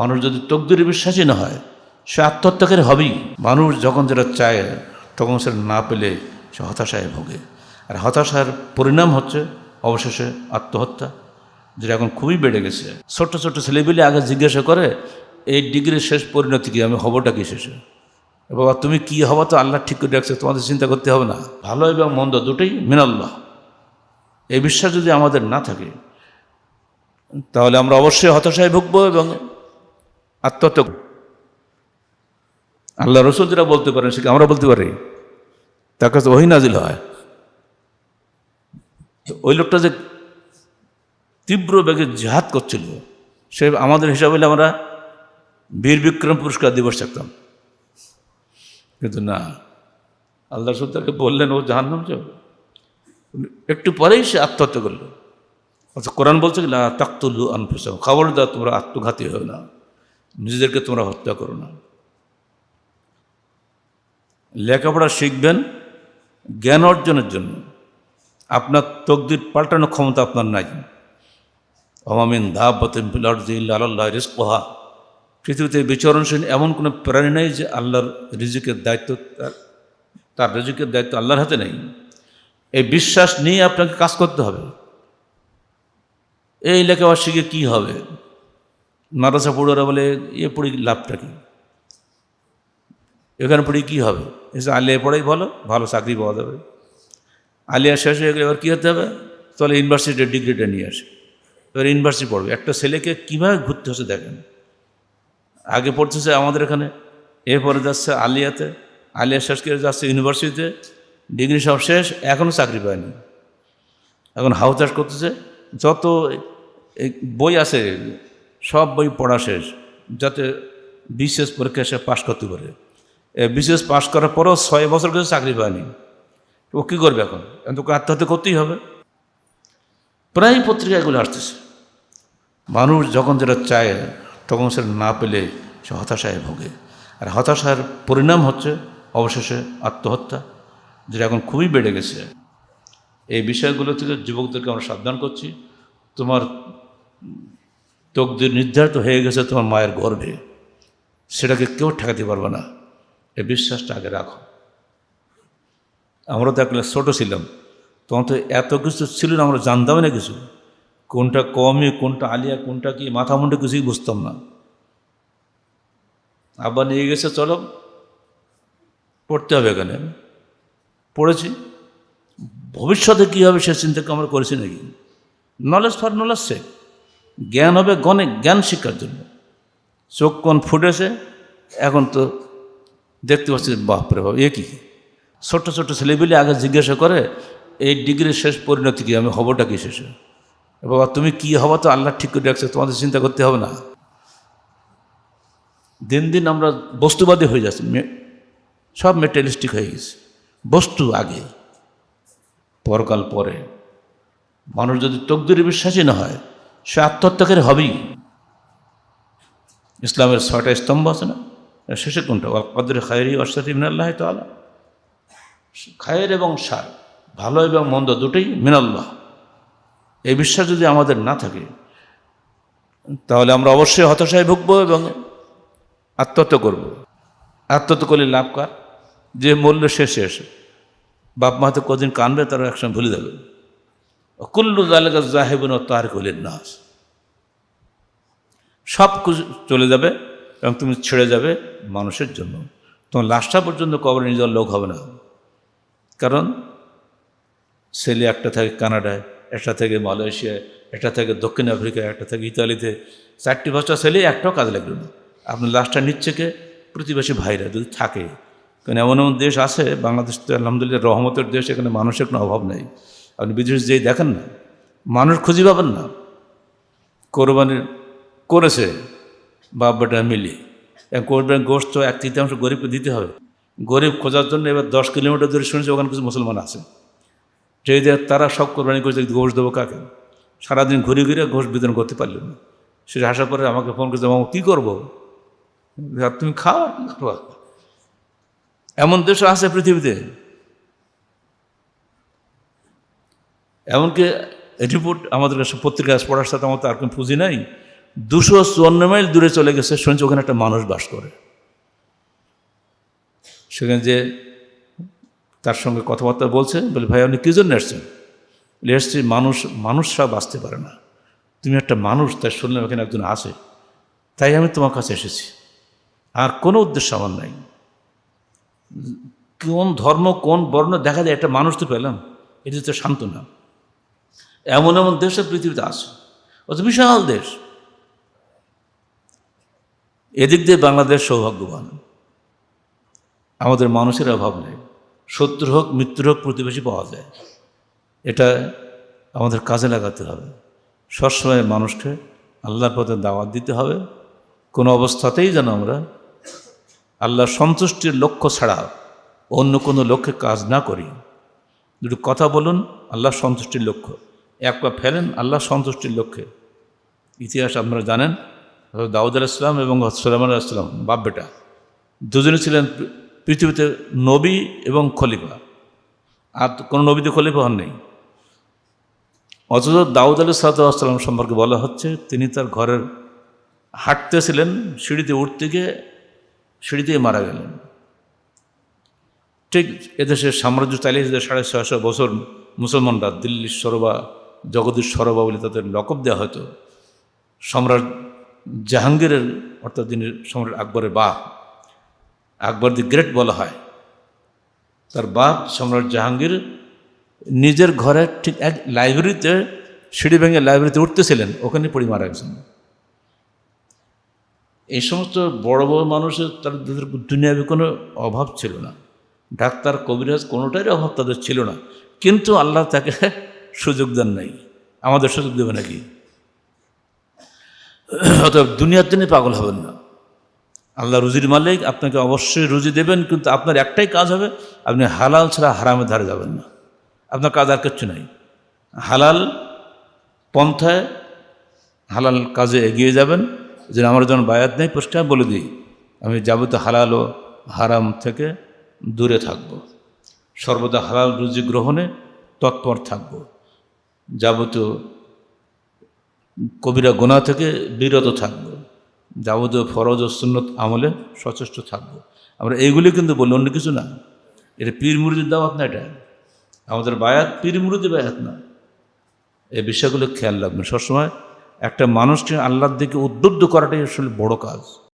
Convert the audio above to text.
মানুষ যদি তকদিরে বিশ্বাসী না হয়, সে আত্মহত্যাকারী হবেই। মানুষ যখন যেটা চায়, তখন সেটা না পেলে সে হতাশায় ভোগে। আর হতাশার পরিণাম হচ্ছে, অবশেষে আত্মহত্যা, যেটা এখন খুবই বেড়ে গেছে। ছোট্ট ছোট্ট ছেলেপিলে আগে জিজ্ঞাসা করে, এই ডিগ্রির শেষ পরিণতি কি? আমি হবটা কি শেষে? বাবা, তুমি কি হবা তো আল্লাহ ঠিক করে রাখছে, তোমাদের চিন্তা করতে হবে না। ভালো এবং মন্দ দুটোই মিনাল্লাহ। এই বিশ্বাস যদি আমাদের না থাকে, তাহলে আমরা অবশ্যই হতাশায় ভুগবো এবং আত্মহত্যা আল্লাহ রসুল যেটা বলতে পারেন, সেটা আমরা বলতে পারি? তার কাছে ওই নাজিল হয়। ওই লোকটা যে তীব্র বেগে জেহাদ করছিল, সে আমাদের হিসাবে আমরা বীর বিক্রম পুরস্কার দিবস থাকতাম কিন্তু না, আল্লাহ রসুল তাকে বললেন, ও জাহান্নাম যাবে একটু পরেই সে আত্মহত্যা করল। অর্থাৎ কোরআন বলছে কি না তাক্তুল্লু আনফুসাম খবর দাও, তোমরা আত্মঘাতী হও না। নিজেদেরকে তোমরা হত্যা করো না। লেখাপড়া শিখবেন জ্ঞান অর্জনের জন্য। আপনার তকদির পাল্টানোর ক্ষমতা আপনার নাই। অমামিন ধাবাতিন আল্লাহ রিস্কহা পৃথিবীতে বিচরণশীল এমন কোনো প্রাণী নেই যে আল্লাহর রিজিকের দায়িত্ব তার রিজিকের দায়িত্ব আল্লাহর হাতে নেই। এই বিশ্বাস নিয়ে আপনাকে কাজ করতে হবে। এই লেখাপড়া শিখে কী হবে? মাদ্রাসা পড়ুয়ারা বলে, এ পড়ি লাভটা কি? এখানে পড়ি কী হবে? এসে আলিয়া পড়াই ভালো ভালো চাকরি পাওয়া যাবে। আলিয়া শেষ হয়ে গেলে এবার কী হতে হবে? তাহলে ইউনিভার্সিটির ডিগ্রিটা নিয়ে আসে। এবার ইউনিভার্সিটি পড়বে। একটা ছেলেকে কীভাবে ঘুরতে হচ্ছে দেখেন। আগে পড়তেছে আমাদের এখানে, এরপরে যাচ্ছে আলিয়াতে। আলিয়া শেষ করে যাচ্ছে ইউনিভার্সিটিতে। ডিগ্রি সব শেষ এখনও চাকরি পায়নি। এখন হাউ চাষ করতেছে। যত বই আছে সব বই পড়া শেষ, যাতে বিশেষ পরীক্ষা সে পাশ করতে পারে। বিশেষ পাশ করার পরও ছয় বছর কিছু চাকরি পায়নি। ও কী করবে এখন? এখন তোকে আত্মহত্যা করতেই হবে। প্রায় পত্রিকাগুলো আসতেছে। মানুষ যখন যেটা চায়, তখন সেটা না পেলে সে হতাশায় ভোগে। আর হতাশার পরিণাম হচ্ছে অবশেষে আত্মহত্যা, যেটা এখন খুবই বেড়ে গেছে। এই বিষয়গুলো থেকে যুবকদেরকে আমরা সাবধান করছি। তোমার তকদির নির্ধারিত হয়ে গেছে তোমার মায়ের গর্ভে, সেটাকে কেউ ঠেকাতে পারবে না। এই বিশ্বাসটা আগে রাখো। আমরা তো একলা ছোটো ছিলাম। তখন তো এত কিছু ছিল না, আমরা জানতামই না কিছু। কোনটা কমই, কোনটা আলিয়া, কোনটা কি, মাথা মুন্ডে কিছুই বুঝতাম না। আব্বা নিয়ে গেছে, চলো। পড়তে হবে এখানে। পড়েছি। ভবিষ্যতে কী হবে সে চিন্তাকে আমরা করেছি নাকি? নলেজ ফর নলেজ সে জ্ঞান হবে গণে জ্ঞান শিক্ষার জন্য। চোখ কোন ফুটেছে, এখন তো দেখতে পাচ্ছি বাপরে বাপ, এ কি? ছোট্ট ছোট্ট ছেলেপিলে আগে জিজ্ঞাসা করে, এই ডিগ্রির শেষ পরিণতি কি? আমি হবটা কি শেষে? বাবা, তুমি কি হবা তো আল্লাহ ঠিক করে রাখছে, তোমাদের চিন্তা করতে হবে না। দিন দিন আমরা বস্তুবাদী হয়ে যাচ্ছি সব মেটেরিয়ালিস্টিক হয়ে গেছে। বস্তু আগে, পরকাল পরে। মানুষ যদি তকদিরে বিশ্বাসী না হয় সে আত্মহত্যাকারী হবেই। ইসলামের ছয়টা স্তম্ভ আছে না? শেষে কোনটা? কদরে খায়রি অর্শাতি মিনাল্লাহ তালা খায়ের এবং সার ভালো এবং মন্দ দুটোই মিনাল্লাহ। এই বিশ্বাস যদি আমাদের না থাকে, তাহলে আমরা অবশ্যই হতাশায় ভুগবো এবং আত্মহত্যা করব। আত্মহত্যা করলে লাভ কার? যে মূল্য শেষ। এসে বাপ মা তো কদিন কানবে তারা একসঙ্গে ভুলে যাবে। কুল্লু জালেগা জাহেবন ও তার কলির নাস সব কিছু চলে যাবে এবং তুমি ছেড়ে যাবে মানুষের জন্য। তোমার লাশটা পর্যন্ত কবরে নিয়ে যাওয়ার লোক হবে না। কারণ ছেলে একটা থাকে কানাডায়, একটা থেকে মালয়েশিয়ায়, একটা থেকে দক্ষিণ আফ্রিকায়, একটা থেকে ইতালিতে। চারটি ভাষা ছেলে একটাও কাজ লাগবে না। আপনার লাশটা নিচ্ছে কে? প্রতিবেশী ভাইরা যদি থাকে। কারণ এমন এমন দেশ আছে, বাংলাদেশ তো আলহামদুলিল্লাহ রহমতের দেশ, এখানে মানুষের কোনো অভাব নেই। আপনি বিদেশ যেই দেখেন না, মানুষ খুঁজে পাবেন না। কোরবানির করেছে বাপ বেটা মিলে কোরবানির গোষ্ঠ এক তৃতীয়াংশ গরিবকে দিতে হবে। গরিব খোঁজার জন্য এবার দশ কিলোমিটার দূরে শুনেছে ওখানে কিছু মুসলমান আছে। যেই দেখ তারা সব কোরবানি করেছে ঘোষ দেবো কাকে? সারাদিন ঘুরে ঘুরে ঘোষ বিতরণ করতে পারল না। সে আসার পরে আমাকে ফোন করেছে, মামা, কী করব? তুমি খাও। এমন দেশ আছে পৃথিবীতে এমনকি রিপোর্ট আমাদের কাছে পত্রিকায় পড়ার সাথে আমার তো আর কোনো পুঁজি নাই। দুশো চুয়ান্ন মাইল দূরে চলে গেছে, শুনছি ওখানে একটা মানুষ বাস করে। সেখানে যে তার সঙ্গে কথাবার্তা বলছে, বলে, ভাই, আপনি কী জন্য এসছেন এসছি মানুষ, মানুষরা বাঁচতে পারে না। তুমি একটা মানুষ, তাই শুনলাম এখানে একজন আছে। তাই আমি তোমার কাছে এসেছি। আর কোনো উদ্দেশ্য আমার নাই। কোন ধর্ম, কোন বর্ণ, দেখা যায় একটা মানুষ তো পেলাম, এটা তো শান্ত না। এমন এমন দেশে পৃথিবীতে আছে। অত বিশাল দেশ। এদিক দিয়ে বাংলাদেশ সৌভাগ্যবান। আমাদের মানুষের অভাব নেই। শত্রু হোক মৃত্যুর হোক, প্রতিবেশী পাওয়া যায়। এটা আমাদের কাজে লাগাতে হবে। সবসময় মানুষকে আল্লাহর পথে দাওয়াত দিতে হবে। কোনো অবস্থাতেই যেন আমরা আল্লাহর সন্তুষ্টির লক্ষ্য ছাড়া অন্য কোনো লক্ষ্যে কাজ না করি। দুটো কথা বলুন আল্লাহ সন্তুষ্টির লক্ষ্য। এক পা ফেলেন, আল্লাহ সন্তুষ্টির লক্ষ্যে। ইতিহাস আপনারা জানেন দাউদ আলাইসলাম এবং সুলাইমান আলাইসলাম বাপ বেটা। দুজনে ছিলেন পৃথিবীতে নবী এবং খলিফা। আর কোনো নবীতে খলিফা হন নেই অথচ দাউদ আলী সালাতাম সম্পর্কে বলা হচ্ছে, তিনি তার ঘরের হাঁটতেছিলেন, সিঁড়িতে উঠতে গিয়ে সিঁড়ি দিয়ে মারা গেলেন। ঠিক এদেশের সাম্রাজ্য চালিয়েছে সাড়ে ছয়শো বছর মুসলমানরা, দিল্লির সরবা জগদীশ সরবা বলে তাদের লকব দেওয়া হতো। সম্রাট জাহাঙ্গীরের, অর্থাৎ যিনি সম্রাট আকবরের বাপ আকবর দি গ্রেট বলা হয়। তার বাপ সম্রাট জাহাঙ্গীর নিজের ঘরে ঠিক এক লাইব্রেরিতে, সিঁড়ি ভেঙে লাইব্রেরিতে উঠতেছিলেন, ওখানে পড়ি মারা গেছেন। এই সমস্ত বড় বড় মানুষের, তাদের দুনিয়াবি কোনো অভাব ছিল না। ডাক্তার, কবিরাজ কোনোটারই অভাব তাদের ছিল না। কিন্তু আল্লাহ তাকে সুযোগ দেন নাই। আমাদের সুযোগ দেবে নাকি? অতএব দুনিয়ার জন্য পাগল হবেন না। আল্লাহ রুজির মালিক, আপনাকে অবশ্যই রুজি দেবেন, কিন্তু আপনার একটাই কাজ হবে, আপনি হালাল ছাড়া হারামের ধারে যাবেন না। আপনার কাজ আর কিচ্ছু নাই। হালাল পন্থায়, হালাল কাজে এগিয়ে যাবেন। যে আমার যখন বায়াত নেই পরিষ্কার বলে দিই, আমি যাবতীয় হালাল ও হারাম থেকে দূরে থাকব। সর্বদা হালাল রুজি গ্রহণে তৎপর থাকব। যাবতীয় কবিরা গোনা থেকে বিরত থাকব। যাবতীয় ফরজ ও সুন্নত আমলে সচেষ্ট থাকব। আমরা এইগুলি কিন্তু বলি, অন্য কিছু না। এটা পীর মুরিদের দাওয়াত না এটা? আমাদের বায়াত পীর মুরিদের বায়াত না। এই বিষয়গুলো খেয়াল রাখবেন। সবসময় একটা মানুষকে আল্লাহর দিকে উদ্বুদ্ধ করাটাই আসলে বড় কাজ।